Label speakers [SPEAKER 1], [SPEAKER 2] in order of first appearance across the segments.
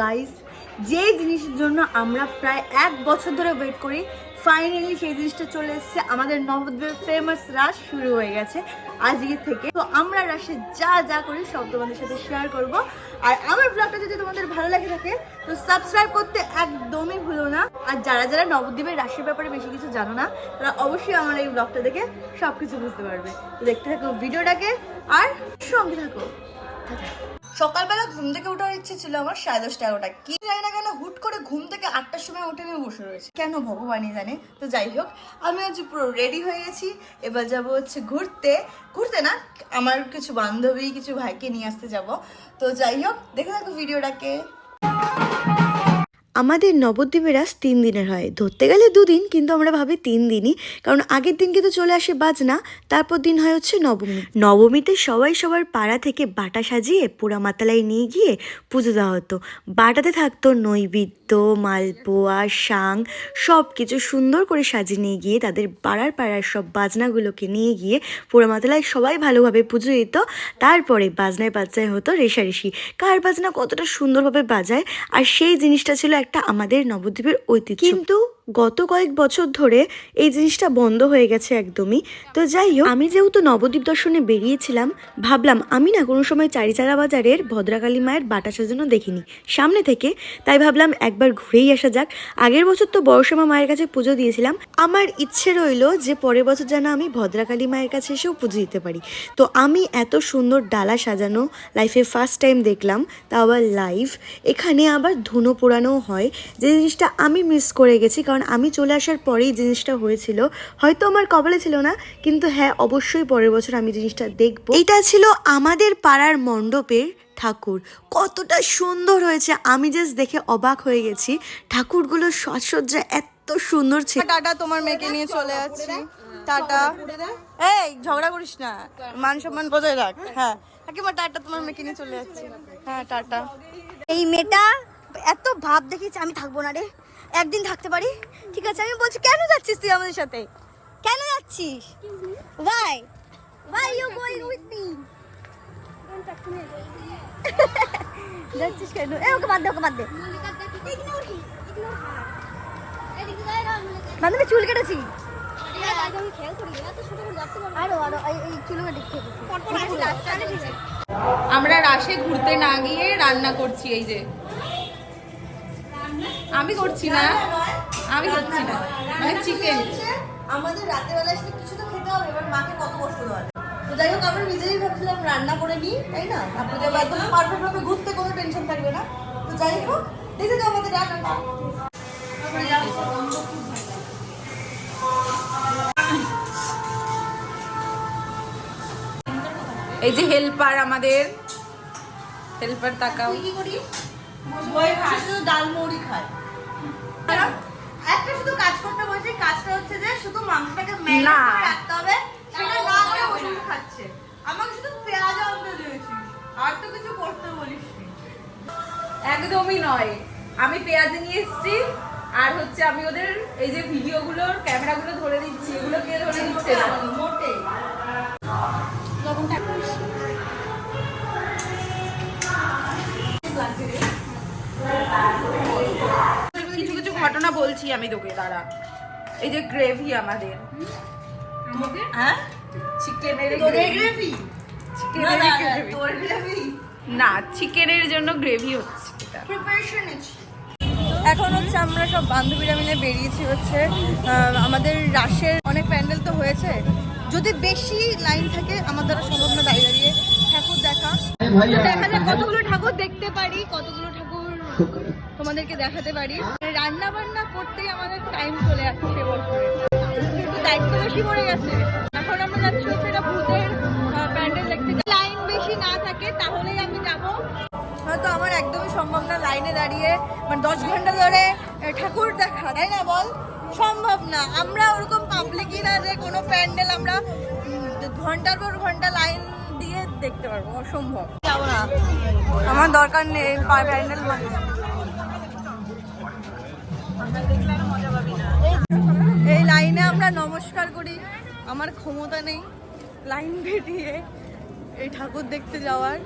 [SPEAKER 1] Guys যে জিনিসের জন্য আমরা প্রায় এক বছর ধরে ওয়েট করি ফাইনালি সেই জিনিসটা চলে এসেছে। আমাদের নবদ্বীপের ফেমাস রাস শুরু হয়ে গেছে আজকে থেকে। তো আমরা রাসে যা যা করি সব তোমাদের সাথে শেয়ার করব। আর আমার ব্লগটা যদি তোমাদের ভালো লাগে থাকে, তো সাবস্ক্রাইব করতে একদমই ভুলো না। আর যারা যারা নবদ্বীপের রাসের ব্যাপারে বেশি কিছু জানো না, তারা অবশ্যই আমার এই ব্লগটা দেখে সব কিছু বুঝতে পারবে। তো দেখতে থাকো ভিডিওটাকে, আর সঙ্গে থাকো। সকালবেলা ঘুম থেকে ওঠার ইচ্ছে ছিল আমার, সাড়ে দশটা এগারোটা কি জানি না কেন, হুট করে ঘুম থেকে আটটার সময় উঠে আমি বসে রয়েছি। কেন ভগবানই জানে? তো যাই হোক, আমি হচ্ছে পুরো রেডি হয়ে গেছি। এবার যাব হচ্ছে ঘুরতে। ঘুরতে না, আমার কিছু বান্ধবী, কিছু ভাইকে নিয়ে আসতে যাব। তো যাই হোক, দেখে থাকো ভিডিওটাকে।
[SPEAKER 2] আমাদের নবদ্বীপের রাস তিন দিনের হয়। ধরতে গেলে দুদিন, কিন্তু আমরা ভাবি তিন দিনই। কারণ আগের দিন কিন্তু চলে আসে বাজনা, তারপর দিন হয় হচ্ছে নবমী। নবমীতে সবাই সবার পাড়া থেকে বাটা সাজিয়ে পোড়া মাতালায় নিয়ে গিয়ে পুজো দেওয়া হতো। বাটাতে থাকতো নৈবেদ্য, মালপোয়া, শাং সব কিছু সুন্দর করে সাজিয়ে নিয়ে গিয়ে তাদের পাড়ার পাড়ার সব বাজনাগুলোকে নিয়ে গিয়ে পোড়া মাতালায় সবাই ভালোভাবে পুজো দিত। তারপরে বাজনায় বাজনায় হতো রেশারেশি কার বাজনা কতটা সুন্দরভাবে বাজায়, আর সেই জিনিসটা ছিল একটা আমাদের নবদ্বীপের ঐতিহ্য। কিন্তু গত কয়েক বছর ধরে এই জিনিসটা বন্ধ হয়ে গেছে একদমই। তো যাই হোক, আমি যেহেতু নবদ্বীপ দর্শনে বেরিয়েছিলাম, ভাবলাম আমি না কোনো সময় চারিচারা বাজারের ভদ্রাকালী মায়ের বাটা সাজানো দেখিনি। সামনে থেকে, তাই ভাবলাম একবার ঘুরেই আসা যাক। আগের বছর তো বড়সমা মায়ের কাছে পুজো দিয়েছিলাম। আমার ইচ্ছে রইল যে পরের বছর যেন আমি ভদ্রাকালী মায়ের কাছে এসেও পুজো দিতে পারি। তো আমি এত সুন্দর ডালা সাজানো লাইফে ফার্স্ট টাইম দেখলাম তা আবার লাইভ এখানে আবার ধুনো পোড়ানোও হয়। যে জিনিসটা আমি মিস করে গেছি, কারণ আমি চলে আসার পরেই জিনিসটা হয়েছিল হয়তো আমার কপালে ছিল না কিন্তু হ্যাঁ অবশ্যই পরের বছর আমি জিনিসটা দেখব। এটা ছিল আমাদের পাড়ার মণ্ডপের ঠাকুর। কতটা সুন্দর হয়েছে। আমি জাস্ট দেখে অবাক হয়ে গেছি। ঠাকুরগুলোর সাজসজ্জা এত সুন্দর ছিল
[SPEAKER 1] টাটা তোমার মেয়েকে নিয়ে চলে যাচ্ছি টাটা। এই ঝগড়া করিস না। মান সম্মান বজায় রাখ। হ্যাঁ। কাকিমা টাটা তোমার মেয়েকে নিয়ে চলে যাচ্ছি হ্যাঁ টাটা।
[SPEAKER 3] এই মেয়েটা এত ভাব দেখিয়েছে আমি থাকব না রে। একদিন থাকতে পারি? ঠিক আছে, আমি বলছি, কেন যাচ্ছিস তুই আমাদের সাথে? কেন যাচ্ছিস? ভাই ভাই ইউ গোয়িং উইথ মি যাচ্ছিস কেন? এ, ওকে বাদ দে, ওকে বাদ দে। চুল কেটেছি
[SPEAKER 4] আমরা রাশে ঘুরতে না গিয়ে রান্না করছি, এই যে। আমি করছি না। আমি করছি না। মানে চিকেন
[SPEAKER 1] আমাদের রাতের বেলা এসে কিছু তো খেতে হবে এবার মাকে কত কষ্ট দেওয়া তো যাই হোক আমরা নিজেই ভাবছিলাম রান্না করে নিই তাই না? যাব একদম পারফেক্ট ভাবে ঘুরতে কোনো টেনশন থাকবে না। তো যাই হোক দেখে যাও আমাদের রান্নাটা।
[SPEAKER 4] এই যে হেল্পার আমাদের। হেল্পার তাকাও।
[SPEAKER 1] কি করি শুধু ডাল খায়। একটা শুধু কাজ করতে বলছি কাজটা হচ্ছে যে শুধু মাংসটাকে ম্যারিনেট করে রাখতে হবে সেটা না করে বসে বসে খাচ্ছে। আমাকে শুধু পেঁয়াজ আনতে দিয়েছিস আর তো কিছু করতে বলিস
[SPEAKER 4] একদমই নয়। আমি পেঁয়াজ নিয়ে এসেছি আর হচ্ছে আমি ওদের এই যে ভিডিওগুলোর ক্যামেরাগুলো ধরে দিচ্ছি এগুলো কে ধরে দিচ্ছে
[SPEAKER 1] মোটে।
[SPEAKER 4] ঘটনা বলছি আমি তোকে দাঁড়া। এই যে গ্রেভি আমাদের।
[SPEAKER 1] হ্যাঁ?
[SPEAKER 4] চিকেনের
[SPEAKER 1] গ্রেভি না
[SPEAKER 4] চিকেনের জন্য গ্রেভি হচ্ছে
[SPEAKER 1] এখন হচ্ছে আমরা সব বান্ধবীরা মিলে বেরিয়েছি হচ্ছে আমাদের রাশের অনেক প্যান্ডেল তো হয়েছে। যদি বেশি লাইন থাকে আমার দ্বারা সম্ভব না দাঁড়িয়ে দাঁড়িয়ে ঠাকুর দেখা। দেখা যাক কতগুলো ঠাকুর দেখতে পারি কতগুলো ঠাকুর তোমাদেরকে দেখাতে পারি। রান্না বান্না করতেই আমাদের টাইম চলে করে একটু দায়িত্ব বেশি পড়ে গেছে। এখন আমরা যাচ্ছি হচ্ছে এটা ভূতের প্যান্ডেল দেখতে। লাইন বেশি না থাকে, তাহলেই আমি যাব। হয়তো আমার একদমই সম্ভব না লাইনে দাঁড়িয়ে। মানে দশ ঘণ্টা ধরে ঠাকুর দেখা। তাই না বল? সম্ভব না। আমরা ওরকম পাবলিকই না যে কোনো প্যান্ডেল আমরা ঘণ্টার পর ঘণ্টা লাইন দিয়ে দেখতে পারব। অসম্ভব। আমার দরকার নেই প্যান্ডেল এই লাইনে আমরা নমস্কার করি। আমার ক্ষমতা নেই লাইন বেরিয়ে এই ঠাকুর দেখতে যাওয়ার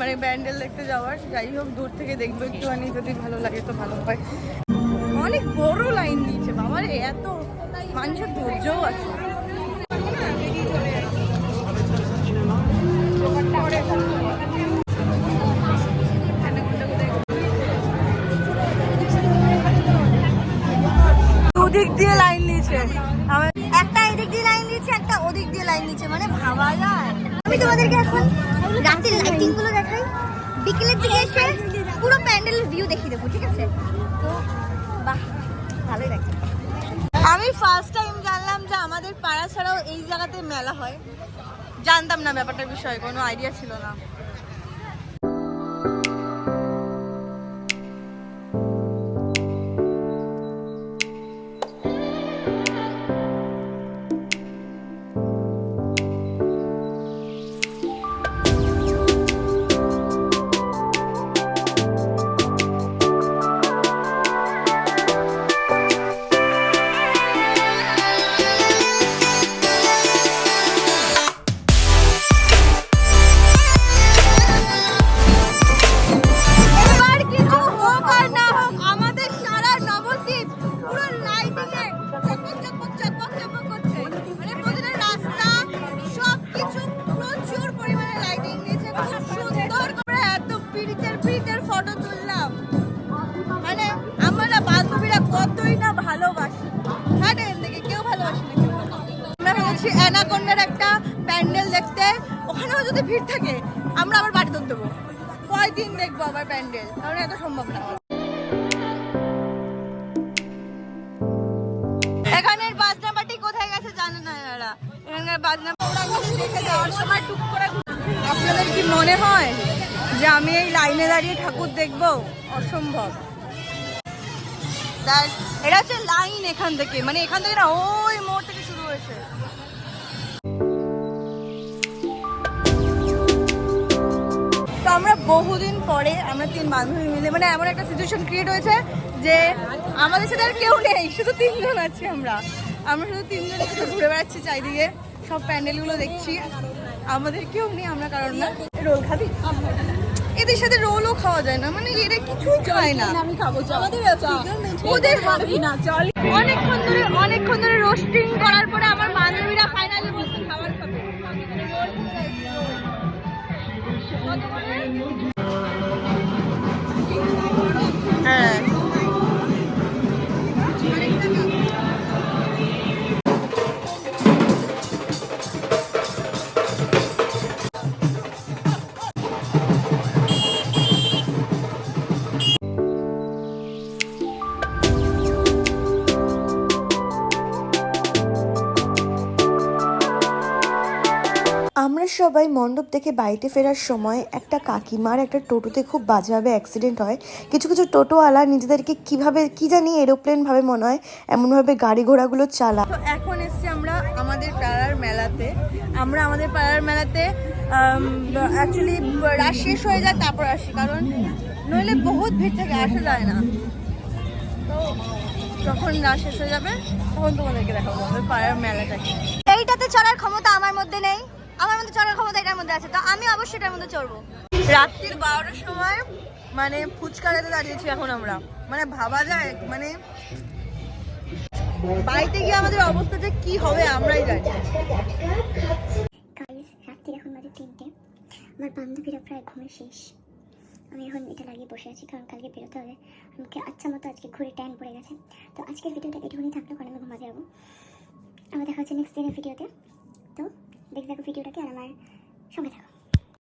[SPEAKER 1] মানে ব্যান্ডেল দেখতে যাওয়ার। যাই হোক, দূর থেকে দেখব একটুখানি, যদি ভালো লাগে তো ভালো হয়। অনেক বড় লাইন দিয়েছে বাবার এত মানুষের ধৈর্যও আছে। দুদিক দিয়ে লাইন আমার
[SPEAKER 3] একটা এদিক দিয়ে লাইন দিচ্ছে একটা ওদিক দিয়ে লাইন দিচ্ছে মানে ভাবা যায় আমি তোমাদেরকে এখন রাতের লাইটিংগুলো দেখাই। বিকেলের দিকে এসে পুরো প্যান্ডেলের ভিউ দেখিয়ে দেবো ঠিক আছে? তো বাহ ভালোই লাগছে।
[SPEAKER 1] আমি ফার্স্ট টাইম জানলাম যে আমাদের পাড়া ছাড়াও এই জায়গাতে মেলা হয়। জানতাম না ব্যাপারটার বিষয়ে কোনো আইডিয়া ছিল না। ভিড় থাকে আমরা আবার বাড়ি তুলতে দেবো। কয়দিন দেখব আবার প্যান্ডেল? কারণ এত সম্ভব না। এখানের বাজনা পার্টি কোথায় গেছে জানে না এরা। এখানকার বাজনা পার্টি দেখে যাওয়ার সময় টুক করে আপনাদের কি মনে হয় যে আমি এই লাইনে দাঁড়িয়ে ঠাকুর দেখব? অসম্ভব। এটা হচ্ছে লাইন এখান থেকে মানে এখান থেকে না ওই মোড় থেকে শুরু হয়েছে। বহুদিন পরে আমরা তিন বান্ধবী মিলে মানে এমন একটা সিচুয়েশন ক্রিয়েট হয়েছে যে আমাদের সাথে আর কেউ নেই শুধু তিনজন আছি আমরা। আমরা শুধু তিনজন একটু ঘুরে বেড়াচ্ছি চারিদিকে সব প্যান্ডেলগুলো দেখছি। আমাদের কেউ নেই আমরা কারণ না। রোল খাবি? এদের সাথে রোলও খাওয়া যায় না মানে এরা কিছুই খায় না। আমি খাব আমাদের ওদের খাবি না চল। অনেকক্ষণ ধরে অনেকক্ষণ ধরে রোস্টিং করার পরে আমার বান্ধবীরা
[SPEAKER 2] আমরা সবাই মণ্ডপ দেখে বাড়িতে ফেরার সময় একটা কাকিমার একটা টোটোতে খুব বাজেভাবে অ্যাক্সিডেন্ট হয়। কিছু কিছু টোটোওয়ালা নিজেদেরকে কীভাবে কি জানি এরোপ্লেন ভাবে মনে হয় এমনভাবে গাড়ি ঘোড়াগুলো চালা
[SPEAKER 1] তো এখন এসছি আমরা আমাদের পাড়ার মেলাতে। আমরা আমাদের পাড়ার মেলাতে অ্যাকচুয়ালি রাশ শেষ হয়ে যায় তারপর আসি। কারণ নইলে বহুত ভিড় থাকে আসা যায় না। তো যখন রাশ শেষ হয়ে যাবে তখন তোমাদেরকে দেখাবো আমাদের পাড়ার মেলাটাকে।
[SPEAKER 3] এইটাতে চড়ার ক্ষমতা আমার মধ্যে নেই। আমার মধ্যে চড়ার ক্ষমতা এটার মধ্যে আছে, তো আমি অবশ্যই এটার মধ্যে চড়বো।
[SPEAKER 1] রাত্রির বারোটার সময় মানে ফুচকাড়াতে দাঁড়িয়েছি এখন আমরা। মানে ভাবা যায় মানে বাড়িতে গিয়ে আমাদের অবস্থা যে কি হবে আমরাই জানি।
[SPEAKER 5] রাত্রি এখন তিনটে। আমার বান্ধবীরা প্রায় ঘুমে শেষ। আমি এখন এটা লাগিয়ে বসে আছি, কারণ কালকে বেরোতে হবে। আমাকে আচ্ছা মতো আজকে ঘুরে টাইম পড়ে গেছে। তো আজকের ভিডিওটা এটুকুনি থাকল, কারণ আমি ঘুমাতে যাব। আবার দেখা হচ্ছে নেক্সট দিনের ভিডিওতে। তো দেখতে থাকো ভিডিওটাকে আর আমার সঙ্গে থাকো।